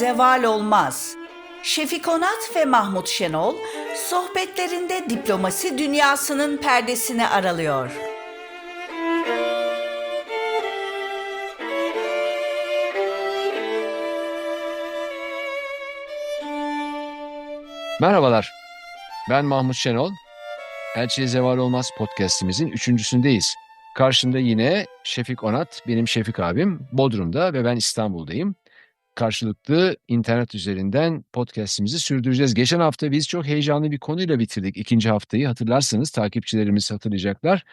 Zeval olmaz. Şefik Onat ve Mahmut Şenol sohbetlerinde diplomasi dünyasının perdesini aralıyor. Merhabalar, ben Mahmut Şenol. Elçiye Zeval Olmaz podcastimizin üçüncüsündeyiz. Karşımda yine Şefik Onat, benim Şefik abim. Bodrum'da ve ben İstanbul'dayım. Karşılıklı internet üzerinden podcastimizi sürdüreceğiz. Geçen hafta biz çok heyecanlı bir konuyla bitirdik ikinci haftayı. Hatırlarsanız takipçilerimiz hatırlayacaklar.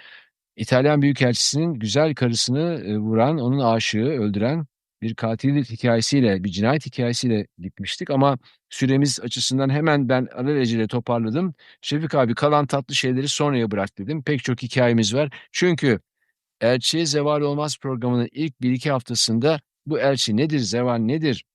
İtalyan Büyükelçisi'nin güzel karısını e, vuran, onun aşığı öldüren bir katillik hikayesiyle, bir cinayet hikayesiyle gitmiştik ama süremiz açısından hemen ben alelacele toparladım. Şefik abi kalan tatlı şeyleri sonraya bırak dedim. Pek çok hikayemiz var. Çünkü Elçiye Zeval Olmaz programının ilk bir iki haftasında bu elçi nedir, zeval nedir,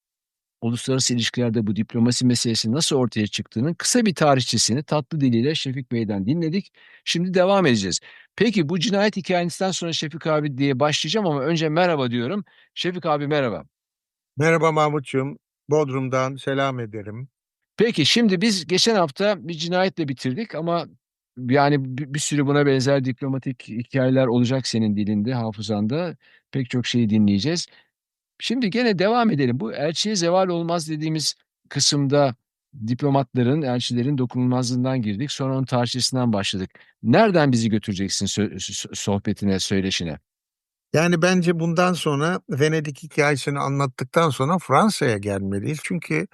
uluslararası ilişkilerde bu diplomasi meselesi nasıl ortaya çıktığının kısa bir tarihçesini tatlı diliyle Şefik Bey'den dinledik. Şimdi devam edeceğiz. Peki bu cinayet hikayesinden sonra Şefik abi diye başlayacağım ama önce merhaba diyorum. Şefik abi merhaba. Merhaba Mahmut'cum. Bodrum'dan selam ederim. Peki şimdi biz geçen hafta bir cinayetle bitirdik ama yani bir, bir sürü buna benzer diplomatik hikayeler olacak senin dilinde, hafızanda. Pek çok şeyi dinleyeceğiz. Şimdi gene devam edelim. Bu elçiye zeval olmaz dediğimiz kısımda diplomatların, elçilerin dokunulmazlığından girdik. Sonra onun tarihçesinden başladık. Nereden bizi götüreceksin sohbetine, söyleşine? Yani bence bundan sonra Venedik hikayesini anlattıktan sonra Fransa'ya gelmeliyiz. Çünkü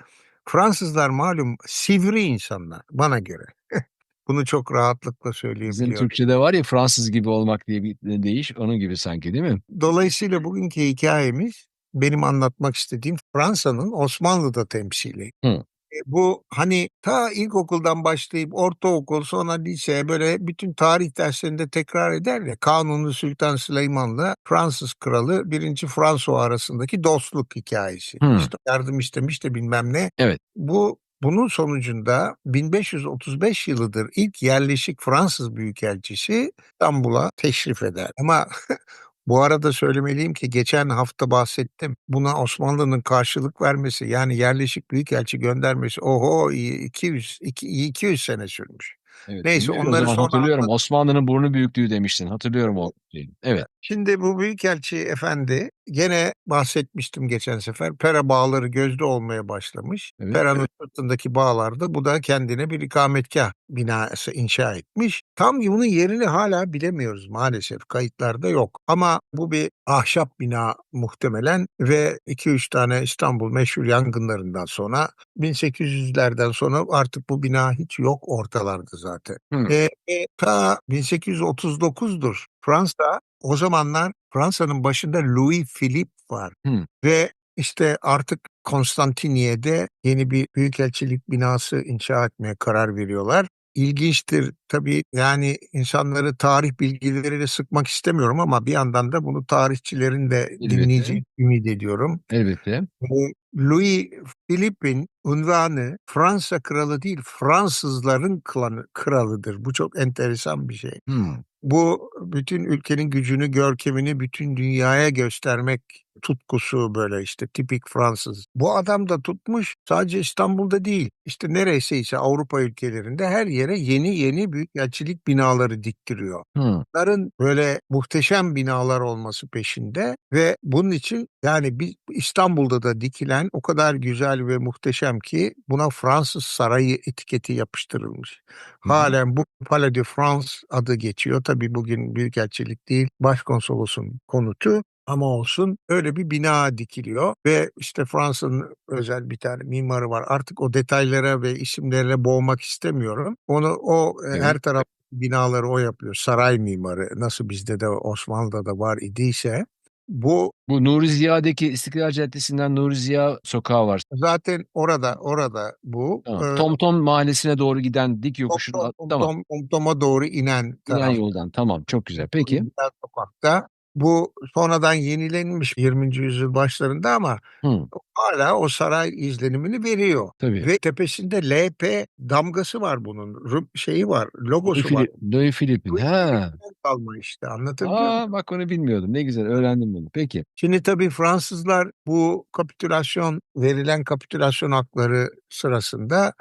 Fransızlar malum sivri insanlar bana göre. Bunu çok rahatlıkla Bizim söyleyebiliyorum. Türkçe'de var ya Fransız gibi olmak diye bir deyiş, onun gibi sanki değil mi? Dolayısıyla bugünkü hikayemiz benim anlatmak istediğim Fransa'nın Osmanlı'da temsili. Hı. E, Bu hani ta ilkokuldan başlayıp ortaokul sonra lise böyle bütün tarih derslerinde tekrar eder ya Kanuni Sultan Süleyman'la Fransız kralı 1. François arasındaki dostluk hikayesi. Hı. İşte yardım istemiş de bilmem ne. Evet. Bu bunun sonucunda 1535 yılıdır ilk yerleşik Fransız büyükelçisi İstanbul'a teşrif eder. Ama bu arada söylemeliyim ki geçen hafta bahsettim. Buna Osmanlı'nın karşılık vermesi yani yerleşik büyükelçi göndermesi oho 200 iki- 200 sene sürmüş. Evet, Neyse, onları sonra hatırlıyorum. anlat- Osmanlı'nın burnu büyüklüğü demiştin. Hatırlıyorum o şeyi. Evet. Şimdi bu büyükelçi efendi gene bahsetmiştim geçen sefer. Pera bağları gözde olmaya başlamış. Evet. Pera'nın sırtındaki bağlarda bu da kendine bir ikametgah binası inşa etmiş. Tam bunun yerini hala bilemiyoruz maalesef. Kayıtlarda yok. Ama bu bir ahşap bina muhtemelen ve 2-3 tane İstanbul meşhur yangınlarından sonra 1800'lerden sonra artık bu bina hiç yok ortalarda zaten. Hı. E, e, ta 1839'dur. Fransa o zamanlar Fransa'nın başında Louis Philippe var Hı. ve işte artık Konstantiniye'de yeni bir büyükelçilik binası inşa etmeye karar veriyorlar. İlginçtir tabii yani insanları tarih bilgileriyle sıkmak istemiyorum ama bir yandan da bunu tarihçilerin de Elbette. dinleyeceğini ümit ediyorum. Elbette. Bu Louis Philippe'in unvanı Fransa kralı değil Fransızların klanı, kralıdır. Bu çok enteresan bir şey. Hı. Bu bütün ülkenin gücünü, görkemini bütün dünyaya göstermek tutkusu böyle işte tipik Fransız. Bu adam da tutmuş sadece İstanbul'da değil işte neresiyse Avrupa ülkelerinde her yere yeni yeni büyükelçilik binaları diktiriyor. Hı. Bunların böyle muhteşem binalar olması peşinde ve bunun için yani bir İstanbul'da da dikilen o kadar güzel ve muhteşem ki buna Fransız sarayı etiketi yapıştırılmış. Halen bu Palais de France adı geçiyor. Tabii bugün büyükelçilik değil, başkonsolosun konutu ama olsun öyle bir bina dikiliyor ve işte Fransa'nın özel bir tane mimarı var. Artık o detaylara ve isimlerine boğmak istemiyorum. Onu o e, Evet. her taraf binaları o yapıyor. Saray mimarı nasıl bizde de Osmanlı'da da var idiyse bu Bu Nuri Ziya'daki İstiklal Caddesi'nden Nuri Ziya sokağı var. zaten orada orada bu. Tamam. Ee, Tomtom mahallesine doğru giden dik yokuşun Tom, Tom, tamam. Tom, Tom, Tom'a doğru inen İnen taraf. yoldan. Tamam. Çok güzel. Peki. Sokakta. Bu sonradan yenilenmiş 20. yüzyıl başlarında ama Hıı. hâlâ o saray izlenimini veriyor Tabii. ve tepesinde LP damgası var bunun. Şeyi var, logosu var. Louis Philippe'in. Ha. Kalma işte anlatabiliyor muyum? A! Bak onu bilmiyordum. Ne güzel öğrendim bunu. Peki. Şimdi tabii Fransızlar bu kapitülasyon, verilen kapitülasyon hakları sırasında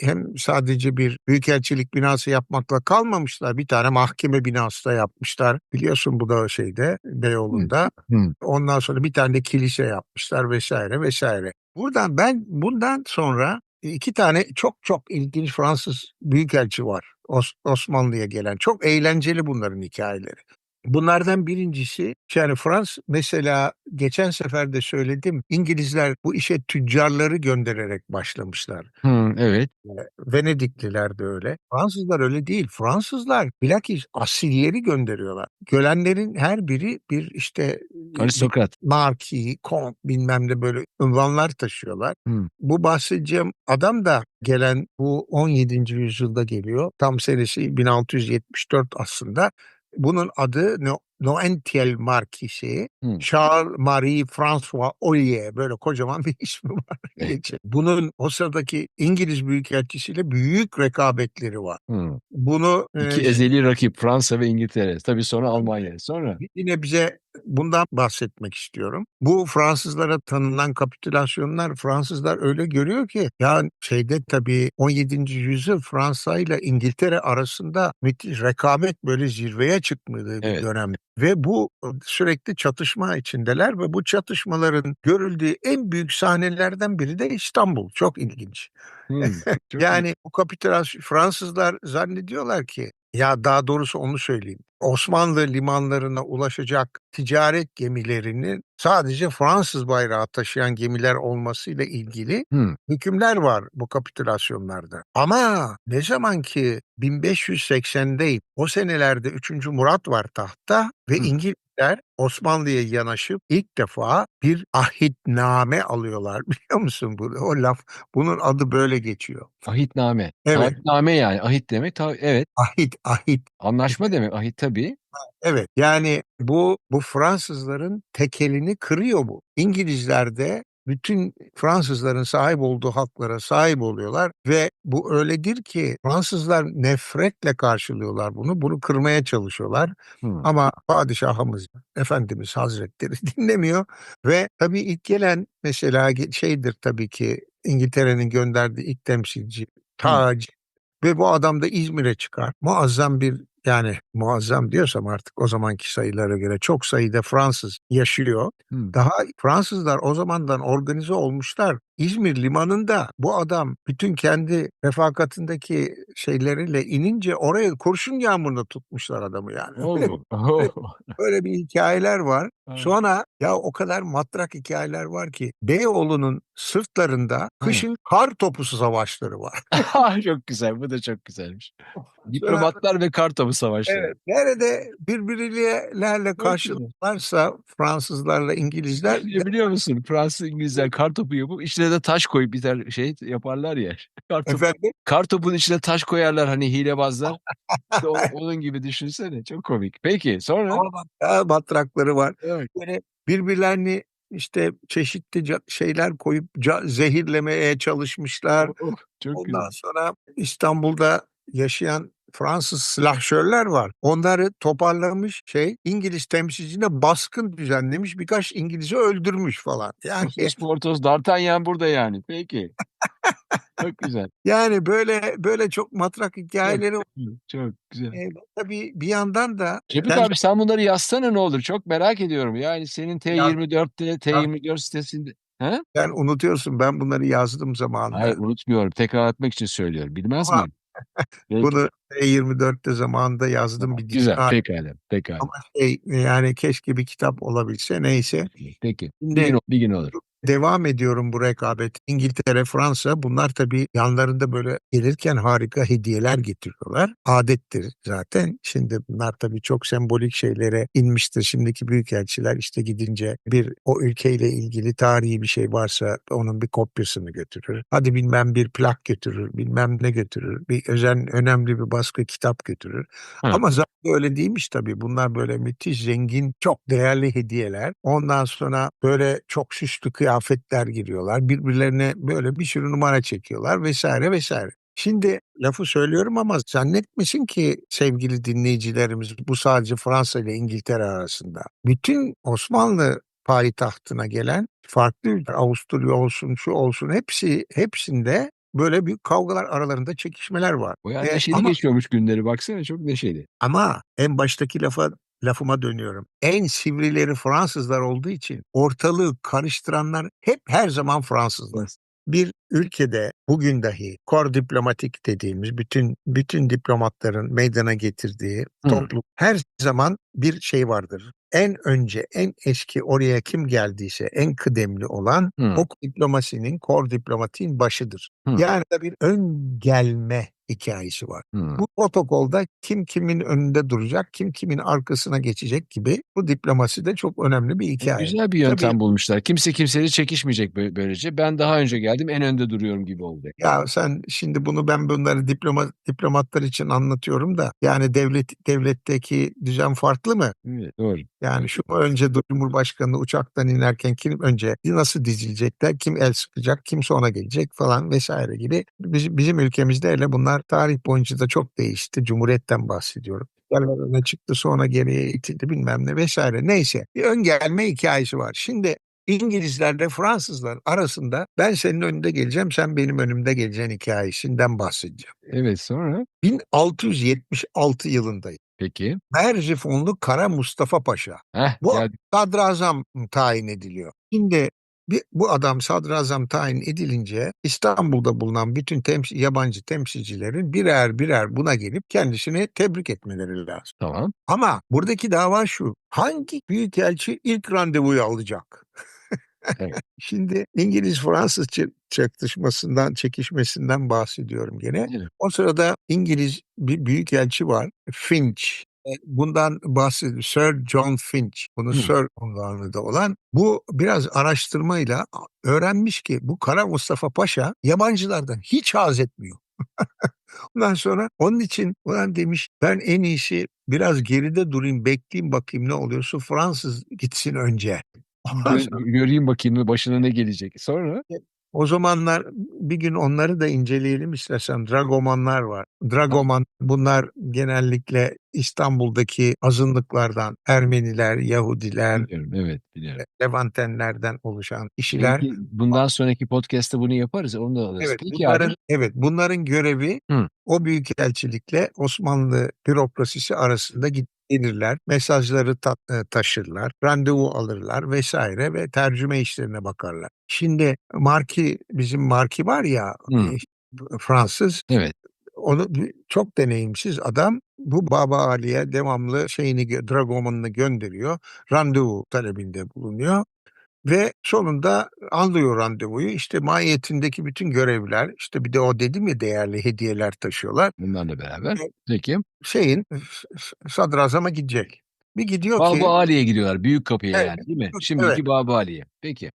hem sadece bir büyükelçilik binası yapmakla kalmamışlar. Bir tane mahkeme binası da yapmışlar. Biliyorsun bu da şeyde. Beyoğlu'nda. Hıı. Ondan sonra bir tane de kilise yapmışlar vs. vs. Buradan ben bundan sonra 2 tane çok çok ilginç Fransız büyükelçi var Os Osmanlı'ya gelen. Çok eğlenceli bunların hikâyeleri. Bunlardan 1'incisi yani Frans mesela geçen sefer de söyledim, İngilizler bu işe tüccarları göndererek başlamışlar. Hıı, evet. Venedikliler de öyle. Fransızlar öyle değil. Fransızlar bilakis asilleri gönderiyorlar. Gelenlerin her biri bir işte, bir Aristokrat. marquis, comte bilmem ne böyle unvanlar taşıyorlar. Hıı. Bu bahsedeceğim adam da gelen bu 17. yüzyılda geliyor. Tam senesi 1674 aslında. Bunun adı No Noëntiel Marquis'i. Hıı. Charles Marie François Ollier böyle kocaman bir ismi var. Geçin. Bunun o sıradaki İngiliz büyükelçisiyle büyük rekabetleri var. Hıı. Bunu, 2 eee ezeli rakip Fransa ve İngiltere. Tabii sonra Almanya. Sonra? Yine bize bundan bahsetmek istiyorum. Bu Fransızlara tanınan kapitülasyonlar Fransızlar öyle görüyor ki ya şeyde tabii 17. yüzyıl Fransa'yla İngiltere arasında müthiş rekabet böyle zirveye çıktığı bir Evet. dönem ve bu sürekli çatışma içindeler ve bu çatışmaların görüldüğü en büyük sahnelerden biri de İstanbul. Çok ilginç. Hıı. Çok. Yani bu kapitülasyon Fransızlar zannediyorlar ki ya daha doğrusu onu söyleyeyim. Osmanlı limanlarına ulaşacak ticaret gemilerinin sadece Fransız bayrağı taşıyan gemiler olmasıyla ilgili Hıı. hükümler var bu kapitülasyonlarda. Ama ne zaman ki 1580'de o senelerde 3. Murat var tahtta ve Hı. İngilizler Osmanlı'ya yanaşıp ilk defa bir ahitname alıyorlar. Biliyor musun bunu? O laf bunun adı böyle geçiyor. Ahitname. Evet. Taahhütname yani. Ahit demek ta evet. Ahit, ahit. Anlaşma demek. Ahit tabii. Evet. Yani bu bu Fransızların tekelini kırıyor bu. İngilizler de bütün Fransızların sahip olduğu haklara sahip oluyorlar ve bu öyledir ki Fransızlar nefretle karşılıyorlar bunu. Bunu kırmaya çalışıyorlar Hıı. ama padişahımız, efendimiz hazretleri dinlemiyor ve tabii ilk gelen mesela şeydir tabii ki İngiltere'nin gönderdiği ilk temsilci Hıı. Taci ve bu adam da İzmir'e çıkar. Muazzam bir yani muazzam diyorsam artık o zamanki sayılara göre çok sayıda Fransız yaşıyor. Hıı. Daha Fransızlar o zamandan organize olmuşlar. İzmir limanında bu adam bütün kendi refakatindeki şeyleriyle inince oraya kurşun yağmuruna tutmuşlar adamı yani. Öyle O! O! böyle bir hikâyeler var. Evet. Sonra ya o kadar matrak hikâyeler var ki Beyoğlu'nun sırtlarında Hıı. kışın kartopu savaşları var. Çok güzel. Bu da çok güzelmiş. Sonra Diplomatlar ve kartopu savaşları. Evet. Nerede birbirleriyle karşılaşırlarsa Fransızlarla İngilizler Bence biliyor musun? Fransız, İngilizler kartopu yapıp içine de taş koyup bir tane şey yaparlar ya. Kartopu Efendim? kartopun içine taş koyarlar hani hilebazlar. İşte o onun gibi düşünsene. Çok komik. Peki sonra? Ama ya matrakları var. Evet. Böyle birbirlerini işte çeşitli şeyler koyup zehirlemeye çalışmışlar. Oh, oh! Çok Ondan güzel. sonra İstanbul'da yaşayan Fransız silahşörler var. Onları toparlamış şey İngiliz temsilcine baskın düzenlemiş. Birkaç İngiliz'i öldürmüş falan. Yani Athos, Porthos, D'Artagnan burada yani. Peki. Çok güzel. yani böyle böyle çok matrak Çok, hikâyeleri var. çok güzel. Eee, tabii bir yandan da Şefik kendi abi sen bunları yazsana ne olur. Çok merak ediyorum. Yani senin Yaz T24'te, yaz T24 sitesinde He? Sen unutuyorsun. Ben bunları yazdım Hayır zamanında. unutmuyorum. Tekrar etmek için söylüyorum. Bilmez Ama miyim? Peki. bunu T24'te zamanında yazdım bir Güzel. dipnot. Pekâlâ, pekâlâ. Ama şey yani keşke bir kitap olabilse neyse. Peki. Bir Şimdi gün bir gün olur. Devam ediyorum bu rekabet. İngiltere, Fransa bunlar tabii yanlarında böyle gelirken harika hediyeler getiriyorlar. Adettir zaten. Şimdi bunlar tabii çok sembolik şeylere inmiştir. Şimdiki büyükelçiler işte gidince bir o ülkeyle ilgili tarihi bir şey varsa onun bir kopyasını götürür. Hadi bilmem bir plak götürür, bilmem ne götürür. Bir özen önemli bir baskı kitap götürür. Hı. Ama zaten öyle değilmiş tabii. Bunlar böyle müthiş zengin, çok değerli hediyeler. Ondan sonra böyle çok süslü kıyafetler giriyorlar. Birbirlerine böyle bir sürü numara çekiyorlar vesaire vesaire. Şimdi lafı söylüyorum ama zannetmesin ki sevgili dinleyicilerimiz bu sadece Fransa ile İngiltere arasında. Bütün Osmanlı payitahtına gelen farklı Avusturya olsun, şu olsun hepsi hepsinde böyle büyük kavgalar aralarında çekişmeler var. Bayağı E, neşeli ama- geçiyormuş günleri baksana çok neşeli. Ama en baştaki lafa lafıma dönüyorum. En sivrileri Fransızlar olduğu için ortalığı karıştıranlar hep her zaman Fransızlar. Bir ülkede bugün dahi kor diplomatik dediğimiz bütün bütün diplomatların meydana getirdiği toplum her zaman bir şey vardır. En önce en eski oraya kim geldiyse en kıdemli olan Hı. o diplomasinin kor diplomatiğin başıdır. Hı. Yani da bir ön gelme hikayesi var. Hı. Bu protokolda kim kimin önünde duracak, kim kimin arkasına geçecek gibi bu diplomasi de çok önemli bir E, hikaye. Güzel bir yöntem Tabii. bulmuşlar. Kimse kimseyle çekişmeyecek bö- böylece. Ben daha önce geldim en önde duruyorum gibi oldu. Ya sen şimdi bunu ben bunları diploma, diplomatlar için anlatıyorum da yani devlet devletteki düzen farklı mı? Evet, doğru. Yani şu önce Cumhurbaşkanı uçaktan inerken kim önce nasıl dizilecekler, kim el sıkacak, kim sonra gelecek falan vesaire gibi. Bizim, bizim ülkemizde hele bunlar tarih boyunca da çok değişti. Cumhuriyetten bahsediyorum. Yerlerine çıktı sonra geriye itildi bilmem ne vesaire. Neyse bir ön gelme hikayesi var. Şimdi İngilizlerle Fransızlar arasında ben senin önünde geleceğim sen benim önümde geleceksin hikayesinden bahsedeceğim. Evet sonra? 1676 yılındayım. Peki. Merzifonlu Kara Mustafa Paşa Heh, Bu geldik. sadrazam tayin ediliyor. Şimdi bir, bu adam sadrazam tayin edilince İstanbul'da bulunan bütün temsil, yabancı temsilcilerin birer birer buna gelip kendisini tebrik etmeleri lazım. Tamam. Ama buradaki dava şu. Hangi büyükelçi ilk randevuyu alacak? Evet. Şimdi İngiliz-Fransız çatışmasından, çekişmesinden bahsediyorum gene. Evet. O sırada İngiliz bir büyükelçi var. Finch. Bundan bahsediyor. Sir John Finch. Bunu Hı. Sir unvanı da olan. Bu biraz araştırmayla öğrenmiş ki bu Kara Mustafa Paşa yabancılardan hiç haz etmiyor. Ondan sonra onun için ulan demiş ben en iyisi biraz geride durayım bekleyeyim bakayım ne oluyorsa Fransız gitsin önce. Ondan sonra- Gö- göreyim bakayım başına ne gelecek. Sonra? O zamanlar bir gün onları da inceleyelim istersen. Dragomanlar var. Dragoman bunlar genellikle İstanbul'daki azınlıklardan Ermeniler, Yahudiler, Biliyorum. Evet biliyorum. Levantenlerden oluşan kişiler. Belki bundan sonraki podcast'te bunu yaparız. Onu da alırız. Evet, Peki bunların abi. evet bunların görevi Hı. o büyükelçilikle Osmanlı bürokrasisi arasında gelirler, mesajları ta- e, taşırlar, randevu alırlar vesaire ve tercüme işlerine bakarlar. Şimdi Marki bizim Marki var ya e, Fransız Evet. onu çok deneyimsiz adam bu Baba Ali'ye devamlı şeyini dragomanını gönderiyor. Randevu talebinde bulunuyor. Ve sonunda alıyor randevuyu. İşte mahiyetindeki bütün görevler, işte bir de o dedim ya değerli hediyeler taşıyorlar. Bunlarla beraber. Evet. Peki. Şeyin s- s- sadrazama gidecek. Bir gidiyor ki Baba Ali'ye gidiyorlar. Büyük kapıya Evet, yani değil mi? evet. Şimdiki Baba Ali'ye. Peki.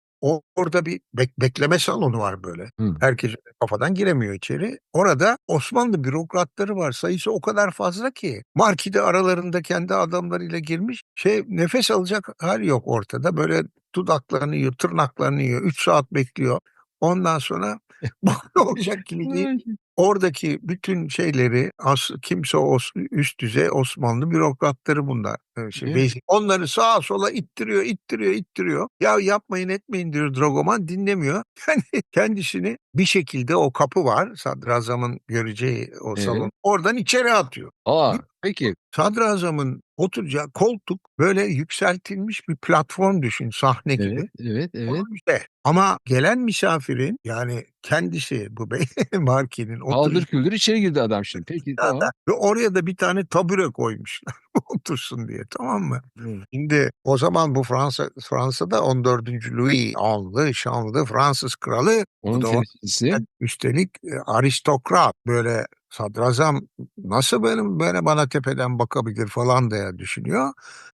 Orada bir bek- bekleme salonu var böyle. Hı. Herkes kafadan giremiyor içeri. Orada Osmanlı bürokratları var. Sayısı o kadar fazla ki. Marki de aralarında kendi adamlarıyla girmiş. Şey nefes alacak hali yok ortada. Böyle dudaklarını yiyor, tırnaklarını yiyor. Üç saat bekliyor. Ondan sonra ne olacak ki diye oradaki bütün şeyleri as, kimse o üst düzey Osmanlı bürokratları bunlar. Ee, Şey, Evet. basic. Onları sağa sola ittiriyor, ittiriyor, ittiriyor. Ya yapmayın etmeyin diyor Dragoman dinlemiyor. Yani kendisini bir şekilde o kapı var sadrazamın göreceği o Evet. salon. Oradan içeri atıyor. Aa peki. Sadrazamın oturacağı koltuk böyle yükseltilmiş bir platform düşün sahne gibi. Evet, evet, evet. Onun üstte. Ama gelen misafirin yani kendisi bu bey Marki'nin Paldır oturuyor. küldür içeri girdi adam şimdi. Peki tamam. Ve oraya da bir tane tabure koymuşlar otursun diye tamam mı? Evet. Şimdi o zaman bu Fransa Fransa'da 14. Louis anlı şanlı Fransız kralı Onun da temsilcisi üstelik e, aristokrat böyle sadrazam nasıl benim böyle bana tepeden bakabilir falan diye düşünüyor.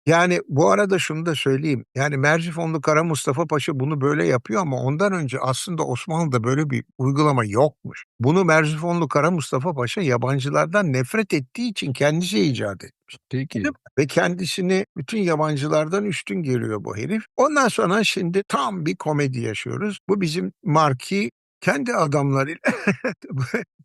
Yani bu arada şunu da söyleyeyim. Yani Merzifonlu Kara Mustafa Paşa bunu böyle yapıyor ama ondan önce aslında Osmanlı'da böyle bir uygulama yokmuş. Bunu Merzifonlu Kara Mustafa Paşa yabancılardan nefret ettiği için kendisi icat etmiş. peki. Ve kendisini bütün yabancılardan üstün görüyor bu herif. Ondan sonra şimdi tam bir komedi yaşıyoruz. Bu bizim Marki kendi adamlarıyla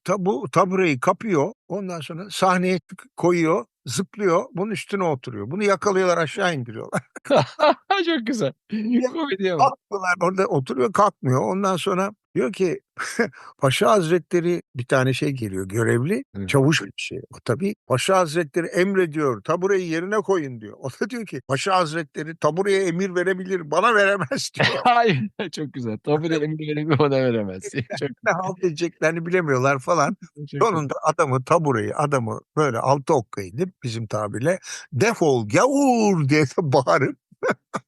bu tabureyi kapıyor. Ondan sonra sahneye koyuyor, zıplıyor, bunun üstüne oturuyor. Bunu yakalıyorlar aşağı indiriyorlar. Çok güzel. Komediye bak. Kalkıyorlar orada oturuyor kalkmıyor. Ondan sonra diyor ki Paşa Hazretleri bir tane şey geliyor görevli Evet. çavuş bir şey. O tabii Paşa Hazretleri emrediyor tabureyi yerine koyun diyor. O da diyor ki Paşa Hazretleri tabureye emir verebilir bana veremez diyor. Hayır çok güzel. Tabure emri verip ona veremez. Çok, ne halt edeceklerini bilemiyorlar falan. çok. Sonunda adamı tabureyi adamı böyle altı okka inip bizim tabirle defol gavur diye bağırıp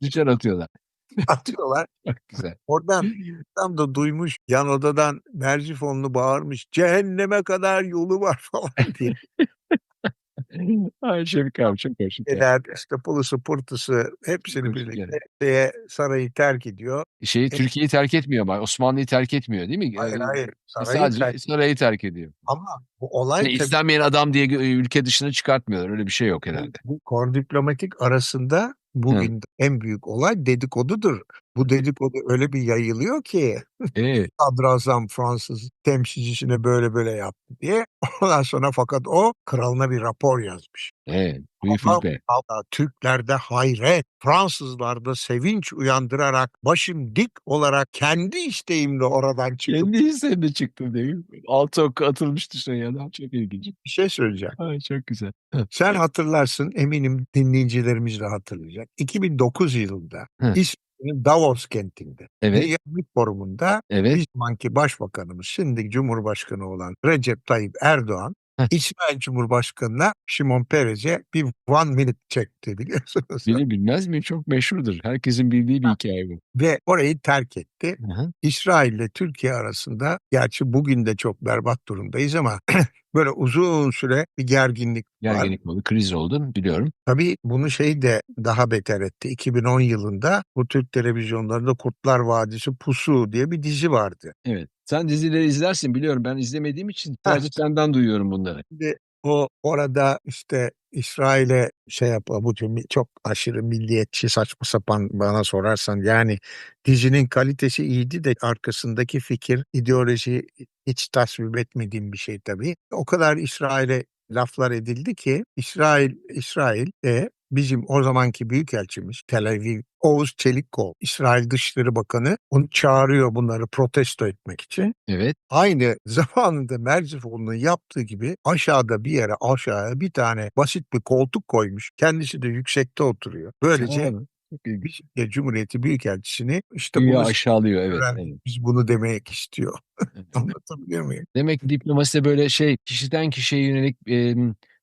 Dışarı atıyorlar. atıyorlar. Güzel. Oradan Adam da duymuş yan odadan Merzifonlu bağırmış cehenneme kadar yolu var falan diye. Ay Şefik abi çok hoş. Neler işte pulusu pırtısı hepsini birlikte şeye, sarayı terk ediyor. Şeyi Türkiye'yi terk etmiyor ama Osmanlı'yı terk etmiyor değil mi? Hayır Ee, hayır sarayı Sadece terk sarayı terk ediyor. ama bu olay Yani tabii adam diye ülke dışına çıkartmıyorlar. Öyle bir şey yok herhalde. bu kor diplomatik arasında bugün en büyük olay dedikodudur. Bu dedikodu öyle bir yayılıyor ki Evet. sadrazam Fransız temsilcisine böyle böyle yaptı diye. Ondan sonra fakat o kralına bir rapor yazmış. Evet. Louis Ama Philippe. Valla Türklerde hayret, Fransızlarda sevinç uyandırarak başım dik olarak kendi isteğimle oradan çıkıp Kendi hislerinde çıktım değil mi? Altı oku atılmış dışarıya adam. Çok ilginç. bir şey söyleyeceğim. Ay çok güzel. Sen hatırlarsın eminim dinleyicilerimiz de hatırlayacak. 2009 yılında Hı. İsviçre'nin Davos kentinde Evet. Büyük Forumu'nda Evet. bir zamanki başbakanımız şimdi Cumhurbaşkanı olan Recep Tayyip Erdoğan. İsrail Cumhurbaşkanı'na Şimon Peres'e bir one minute çekti biliyorsunuz. Beni bilmez mi? Çok meşhurdur. Herkesin bildiği bir hikaye bu. Ve orayı terk etti. İsrail ile Türkiye arasında gerçi bugün de çok berbat durumdayız ama böyle uzun süre bir gerginlik var. Gerginlik oldu, kriz oldu biliyorum. Tabii bunu şey de daha beter etti. 2010 yılında bu Türk televizyonlarında Kurtlar Vadisi Pusu diye bir dizi vardı. Evet. Sen dizileri izlersin biliyorum. Ben izlemediğim için sadece senden duyuyorum bunları. Şimdi o orada işte İsrail'e şey yap bu tür çok aşırı milliyetçi saçma sapan bana sorarsan yani dizinin kalitesi iyiydi de arkasındaki fikir ideoloji hiç tasvip etmediğim bir şey tabii. O kadar İsrail'e laflar edildi ki İsrail İsrail e bizim o zamanki büyükelçimiz Tel Aviv Oğuz Çelikkol İsrail Dışişleri Bakanı onu çağırıyor bunları protesto etmek için. Evet. Aynı zamanında Merzifonlu'nun yaptığı gibi aşağıda bir yere aşağıya bir tane basit bir koltuk koymuş. Kendisi de yüksekte oturuyor. Böylece. Çok ilginç. Türkiye Cumhuriyeti Büyükelçisini işte bunu aşağılıyor evet. evet. biz bunu demek istiyor. Anlatabiliyor muyum? Demek ki diplomasi de böyle şey kişiden kişiye yönelik e,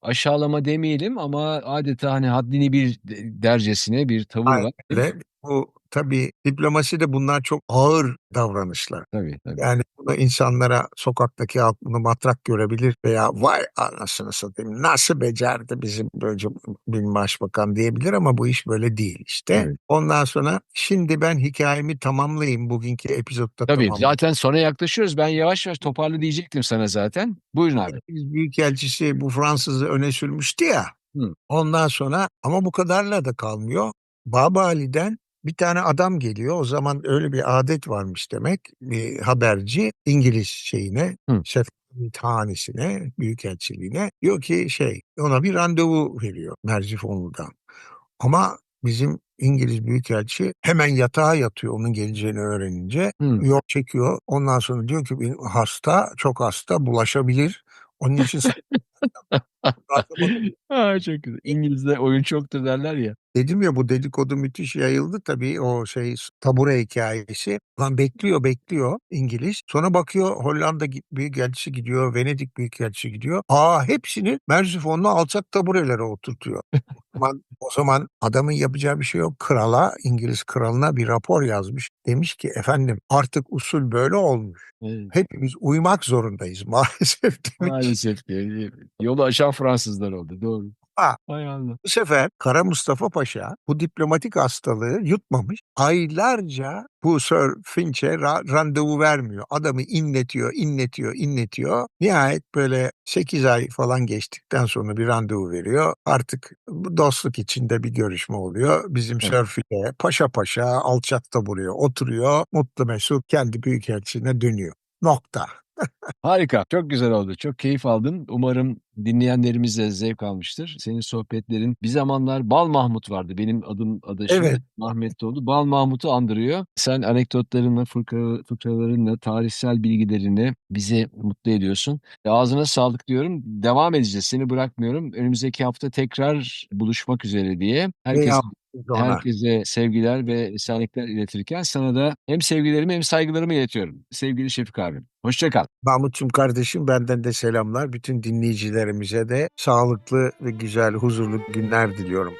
aşağılama demeyelim ama adeta hani haddini bir de- dercesine bir tavır Aynen var. öyle. Bu tabii diplomasi de bunlar çok ağır davranışlar. Tabii tabii. Yani bunu insanlara sokaktaki halk bunu matrak görebilir veya vay anasını satayım nasıl becerdi bizim böyle bir başbakan diyebilir ama bu iş böyle değil işte. Evet. Ondan sonra şimdi ben hikayemi tamamlayayım bugünkü epizodda Tabii tamamlayayım. zaten sona yaklaşıyoruz. Ben yavaş yavaş toparla diyecektim sana zaten. Buyurun abi. İngiliz Büyükelçisi bu Fransız'ı öne sürmüştü ya. Hı. Ondan sonra ama bu kadarla da kalmıyor. Baba Ali'den bir tane adam geliyor. O zaman öyle bir adet varmış demek. Bir haberci İngiliz şeyine, Hı. hanesine, büyükelçiliğine diyor ki şey ona bir randevu veriyor Merzifonlu'dan. Ama bizim İngiliz büyükelçi hemen yatağa yatıyor onun geleceğini öğrenince. Hı. Yol çekiyor. Ondan sonra diyor ki hasta, çok hasta, bulaşabilir. Onun için A, çok güzel. İngiliz'de oyun çoktur derler ya. Dedim ya bu dedikodu müthiş yayıldı tabii o şey tabure hikâyesi. Lan bekliyor, bekliyor İngiliz. Sonra bakıyor Hollanda büyükelçisi gidiyor, Venedik büyükelçisi gidiyor. A, hepsini Merzifon'la alçak taburelere oturtuyor. O zaman o zaman adamın yapacağı bir şey yok. Krala, İngiliz kralına bir rapor yazmış. Demiş ki efendim artık usul böyle olmuş. Evet. Hepimiz uymak zorundayız maalesef demiş. Maalesef. Yolu aşan Fransızlar oldu. Doğru. A Hay Allah. Bu sefer Kara Mustafa Paşa bu diplomatik hastalığı yutmamış. Aylarca bu Sir Finch'e ra randevu vermiyor. Adamı inletiyor, inletiyor, inletiyor. Nihayet böyle 8 ay falan geçtikten sonra bir randevu veriyor. Artık bu dostluk içinde bir görüşme oluyor. Bizim Evet. Sir Finch'e paşa paşa alçakta buraya oturuyor. Mutlu mesut kendi büyükelçiliğine dönüyor. Nokta. Harika. Çok güzel oldu. Çok keyif aldım. Umarım dinleyenlerimiz de zevk almıştır. Senin sohbetlerin bir zamanlar Bal Mahmut vardı. Benim adım adaşım Evet. rahmetli oldu. Bal Mahmut'u andırıyor. Sen anekdotlarınla, fıkra fıkralarınla, tarihsel bilgilerinle bizi mutlu ediyorsun. E, ağzına sağlık diyorum. Devam edeceğiz. Seni bırakmıyorum. Önümüzdeki hafta tekrar buluşmak üzere diye. Ne Herkese ona? herkese sevgiler ve esenlikler iletirken sana da hem sevgilerimi hem saygılarımı iletiyorum. Sevgili Şefik abim. Hoşça kal. Mahmut'cum kardeşim benden de selamlar. Bütün dinleyicilerimize de sağlıklı ve güzel, huzurlu günler diliyorum.